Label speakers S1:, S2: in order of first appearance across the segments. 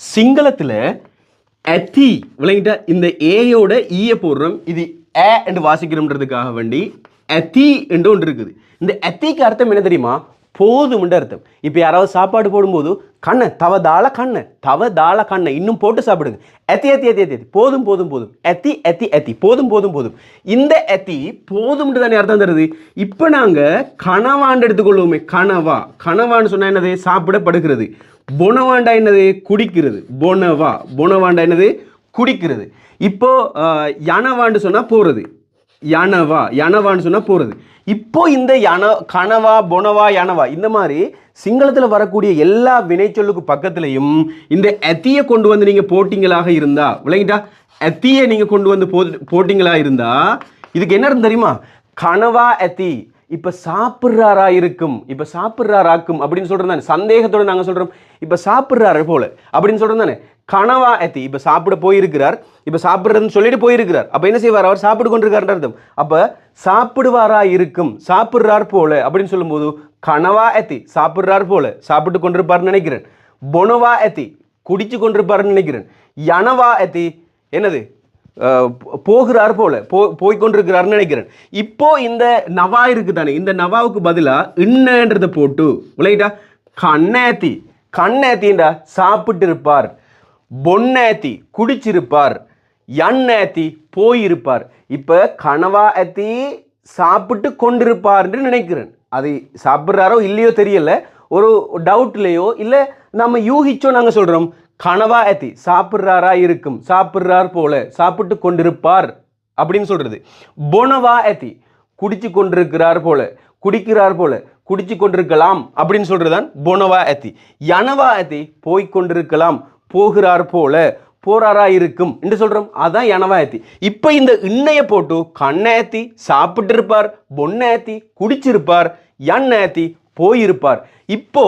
S1: சிங்களத்தில் அத்தி விளங்கிட்டா இந்த ஏயோட ஈய போடுறோம். இது ஏ என்று வாசிக்கிறோம்ன்றதுக்காக வேண்டி அத்தி என்று ஒன்று இருக்குது. இந்த அத்திக்கு அர்த்தம் என்ன தெரியுமா? போதும்ன்ற அர்த்தம். இப்போ யாராவது சாப்பாடு போடும்போது கண்ணை தவ தாள கண்ணை தவ தாள கண்ணை இன்னும் போட்டு சாப்பிடுங்க. எத்தி எத்தி எத்தி எத்தி போதும் போதும் போதும். எத்தி எத்தி எத்தி. போதும் போதும் போதும். இந்த எத்தி போதும் தானே அர்த்தம் தருது. இப்போ நாங்கள் கனவாண்டு எடுத்துக்கொள்வோமே கனவா. கனவான்னு சொன்னால் என்னது? சாப்பிடப்படுகிறது. பொனவாண்டா என்னது? குடிக்கிறது. பொனவா. பொனவாண்டா என்னது? குடிக்கிறது. இப்போ யானவாண்டு யனவாண்டு சொன்னால் போகிறது யனவா யனவான்னு சொன்னால் போகிறது இப்போ இந்த யன கனவா பொனவா யனவா இந்த மாதிரி சிங்களத்தில் வரக்கூடிய எல்லா வினைச்சொல்லுக்கு பக்கத்துலையும் இந்த எத்தியை கொண்டு வந்து நீங்கள் போட்டிங்களாக இருந்தா விளங்கிட்டா? எத்தியை நீங்கள் கொண்டு வந்து போ போட்டிங்களா இருந்தா இதுக்கு என்ன தெரியுமா? கனவா எத்தி இப்போ சாப்பிட்றாரா இருக்கும் இப்போ சாப்பிட்றாராக்கும் அப்படின்னு சொல்கிறோம் தானே சந்தேகத்தோட நாங்கள் சொல்கிறோம் இப்போ சாப்பிட்றாரு போல அப்படின்னு சொல்கிறோம் தானே கனவா எத்தி இப்போ சாப்பிட போயிருக்கிறார் இப்போ சாப்பிட்றதுன்னு சொல்லிட்டு போயிருக்கிறார். அப்போ என்ன செய்வார் அவர்? சாப்பிட்டு கொண்டிருக்காருன்ற அர்த்தம். அப்போ சாப்பிடுவாரா இருக்கும் சாப்பிட்றார் போல அப்படின்னு சொல்லும்போது கனவா எத்தி சாப்பிட்றார் போல சாப்பிட்டு கொண்டிருப்பார்னு நினைக்கிறேன். பொனவா எத்தி குடிச்சு கொண்டிருப்பாருன்னு நினைக்கிறேன். யனவா எத்தி என்னது? போகிறார் போல. போ போய்கொண்டிருக்கிறார்னு நினைக்கிறேன். இப்போ இந்த நவா இருக்கு தானே இந்த நவாவுக்கு பதிலாக இன்னன்றதை போட்டு விளையிட்டா கண்ணேத்தி கண்ணேத்தின்டா சாப்பிட்டு இருப்பார் பொன்னேத்தி குடிச்சிருப்பார். எண்ணேத்தி போயிருப்பார். இப்போ கனவா ஏத்தி சாப்பிட்டு கொண்டிருப்பார்னு நினைக்கிறேன். அதை சாப்பிட்றாரோ இல்லையோ தெரியல. ஒரு டவுட்லேயோ இல்லை நம்ம யூகிச்சோ நாங்கள் சொல்கிறோம் கனவா ஏத்தி சாப்பிட்றாரா இருக்கும் சாப்பிட்றார் போல சாப்பிட்டு கொண்டிருப்பார் அப்படின்னு சொல்கிறது பொனவா ஏத்தி குடிச்சு கொண்டிருக்கிறார் போல குடிக்கிறார் போல குடிச்சு கொண்டிருக்கலாம் அப்படின்னு சொல்றதுதான் பொனவா ஏத்தி யனவா ஏத்தி போய்கொண்டிருக்கலாம் போகிறார் போல போறாரா இருக்கும் என்று சொல்றோம். அதான் யனவா ஏத்தி இப்போ இந்த இன்னைய போட்டு கண்ணேத்தி சாப்பிட்டு இருப்பார் பொன்னேத்தி குடிச்சிருப்பார் எண்ணேத்தி போயிருப்பார். இப்போ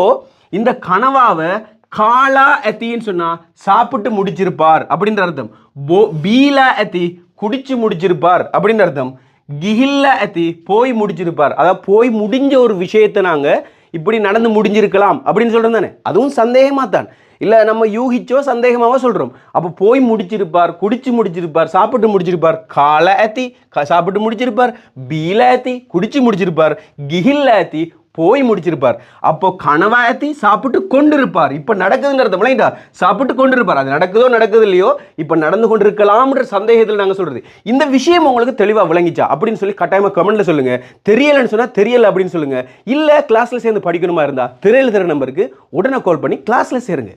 S1: இந்த கனவாவை காலா எத்தின்னு சொன்னால் சாப்பிட்டு முடிச்சிருப்பார் அப்படின்ற அர்த்தம். போ பீலா எத்தி குடிச்சு முடிச்சிருப்பார் அப்படின்ற அர்த்தம். கிஹில்ல எத்தி போய் முடிச்சிருப்பார். அதாவது போய் முடிஞ்ச ஒரு விஷயத்தை நாங்கள் இப்படி நடந்து முடிஞ்சிருக்கலாம் அப்படின்னு சொல்றோம் தானே. அதுவும் சந்தேகமாக தான். இல்லை நம்ம யூகிச்சோ சந்தேகமாகவோ சொல்கிறோம் அப்போ போய் முடிச்சிருப்பார் குடிச்சு முடிச்சிருப்பார் சாப்பிட்டு முடிச்சிருப்பார் கால ஏத்தி க- சாப்பிட்டு முடிச்சிருப்பார் பீல ஏத்தி குடிச்சு முடிச்சிருப்பார் கிஹில்ல ஏத்தி போய் முடிச்சிருப்பார். அப்போ கனவாயத்தி சாப்பிட்டு கொண்டிருப்பார். இப்போ நடக்குதுன்னு அர்த்தம் சாப்பிட்டு கொண்டிருப்பார். அது நடக்குதோ நடக்குது இல்லையோ இப்போ நடந்து கொண்டிருக்கலாம்ன்ற சந்தேகத்தில் நாங்கள் சொல்றது. இந்த விஷயம் உங்களுக்கு தெளிவாக விளங்கிச்சா? அப்படின்னு சொல்லி கட்டாயமாக கமெண்ட்ல சொல்லுங்க. தெரியலைன்னு சொன்னால் தெரியல அப்படின்னு சொல்லுங்க. இல்லை கிளாஸ்ல சேர்ந்து படிக்கணுமா இருந்தா? திரையில் தர நம்பருக்கு உடனே கால் பண்ணி கிளாஸ்ல சேருங்க.